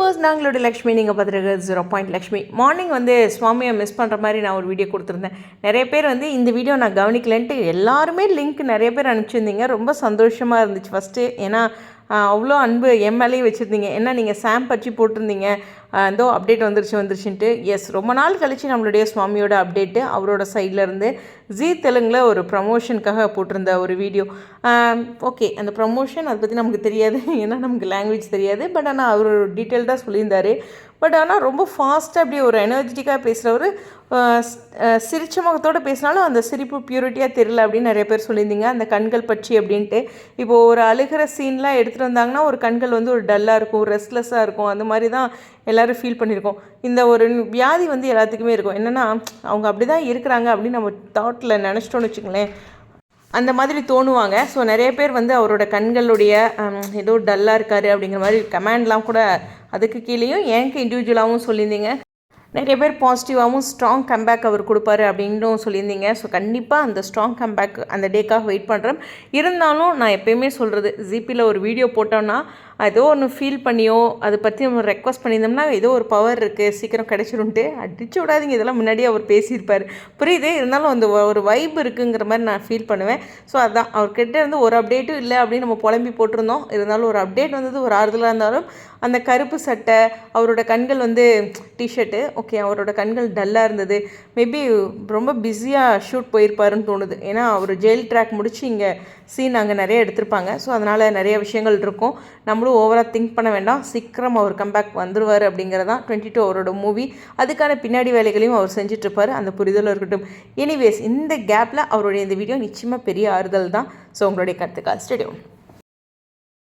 Viewers நாங்களோட லக்ஷ்மி நீங்கள் பார்த்துருக்க ஜீரோ பாயிண்ட் லக்ஷ்மி. மார்னிங் வந்து சுவாமியை மிஸ் பண்ணுற மாதிரி நான் ஒரு வீடியோ கொடுத்துருந்தேன். நிறைய பேர் வந்து இந்த வீடியோ நான் கவனிக்கலன்ட்டு எல்லாருமே லிங்க் நிறைய பேர் அனுப்பிச்சிருந்தீங்க. ரொம்ப சந்தோஷமாக இருந்துச்சு. ஃபஸ்ட்டு ஏன்னா அவ்வளோ அன்பு என் வச்சுருந்தீங்க. ஏன்னா நீங்கள் சாம் பற்றி போட்டிருந்தீங்க. இதோ அப்டேட் வந்துருச்சு வந்துருச்சுன்ட்டு. எஸ் ரொம்ப நாள் கழிச்சு நம்மளுடைய சுவாமியோட அப்டேட்டு அவரோட சைடில் இருந்து ஜீ தெலுங்கில் ஒரு ப்ரமோஷனுக்காக போட்டிருந்த ஒரு வீடியோ ஓகே அந்த ப்ரமோஷன் அதை பற்றி நமக்கு தெரியாது. ஏன்னா நமக்கு லாங்குவேஜ் தெரியாது. பட் ஆனால் அவர் டீட்டெயில்டாக சொல்லியிருந்தார். பட் ஆனால் ரொம்ப ஃபாஸ்ட்டாக அப்படியே ஒரு எனர்ஜெட்டிக்காக பேசுகிறவர் சிரிச்ச முகத்தோடு பேசினாலும் அந்த சிரிப்பு பியூரிட்டியாக தெரியல அப்படின்னு நிறைய பேர் சொல்லியிருந்தீங்க. அந்த கண்கள் பற்றி அப்படின்ட்டு. இப்போது ஒரு அழுகிற சீன்லாம் எடுத்துகிட்டு வந்தாங்கன்னா ஒரு கண்கள் வந்து ஒரு டல்லாக இருக்கும் ரெஸ்ட்லெஸ்ஸாக இருக்கும். அந்த மாதிரி தான் எல்லோரும் ஃபீல் பண்ணியிருக்கோம். இந்த ஒரு வியாதி வந்து எல்லாத்துக்குமே இருக்கும். என்னென்னா அவங்க அப்படி தான் இருக்கிறாங்க அப்படின்னு நம்ம தாட்டில் நினச்சிட்டோன்னு வச்சுங்களேன் அந்த மாதிரி தோணுவாங்க. ஸோ நிறைய பேர் வந்து அவரோட கண்களுடைய ஏதோ டல்லாக இருக்காரு அப்படிங்கிற மாதிரி கமெண்ட்லாம் கூட அதுக்கு கீழேயும் எனக்கு இண்டிவிஜுவலாகவும் சொல்லியிருந்தீங்க. நிறைய பேர் பாசிட்டிவாகவும் ஸ்ட்ராங் கம்பேக் அவர் கொடுப்பாரு அப்படின்னும் சொல்லியிருந்தீங்க. ஸோ கண்டிப்பாக அந்த ஸ்ட்ராங் கம்பேக் அந்த டேக்காக வெயிட் பண்ணுறேன் இருந்தாலும் நான் எப்பயுமே சொல்கிறது ஜிபியில் ஒரு வீடியோ போட்டோன்னா ஏதோ ஒன்று ஃபீல் பண்ணியோ அதை பற்றி நம்ம ரெக்வஸ்ட் பண்ணியிருந்தோம்னா ஏதோ ஒரு பவர் இருக்குது சீக்கிரம் கிடச்சிருன்ட்டு அடிச்சு விடாதீங்க. இதெல்லாம் முன்னாடியே அவர் பேசியிருப்பார். புரியுது? இருந்தாலும் அந்த ஒரு வைப் இருக்குங்கிற மாதிரி நான் ஃபீல் பண்ணுவேன். ஸோ அதுதான் அவர்கிட்ட இருந்து ஒரு அப்டேட்டும் இல்லை அப்படின்னு நம்ம புலம்பி போட்டிருந்தோம். இருந்தாலும் ஒரு அப்டேட் வந்தது ஒரு ஆறுதலாக இருந்தாலும் அந்த கருப்பு சட்டை அவரோட கண்கள் வந்து டிஷர்ட்டு ஓகே அவரோட கண்கள் டல்லாக இருந்தது. மேபி ரொம்ப பிஸியாக ஷூட் போயிருப்பாருன்னு தோணுது. ஏன்னா அவர் ஜெயில் ட்ராக் முடிச்சு இங்கே சீன் அங்கே நிறைய எடுத்திருப்பாங்க. ஸோ அதனால் நிறைய விஷயங்கள் இருக்கும். நம்மளும் ஓவராக திங்க் பண்ண வேண்டாம். சீக்கிரம் அவர் கம்பேக் வந்துடுவார் அப்படிங்கிறதான் டுவெண்ட்டி டூ அவரோட மூவி அதுக்கான பின்னாடி வேலைகளையும் அவர் செஞ்சிட்ருப்பார் அந்த புரிதலும் இருக்கட்டும். எனிவேஸ் இந்த கேப்பில் அவருடைய இந்த வீடியோ நிச்சயமாக பெரிய ஆறுதல் தான். ஸோ உங்களுடைய கருத்துக்கா ஸ்டேடியம்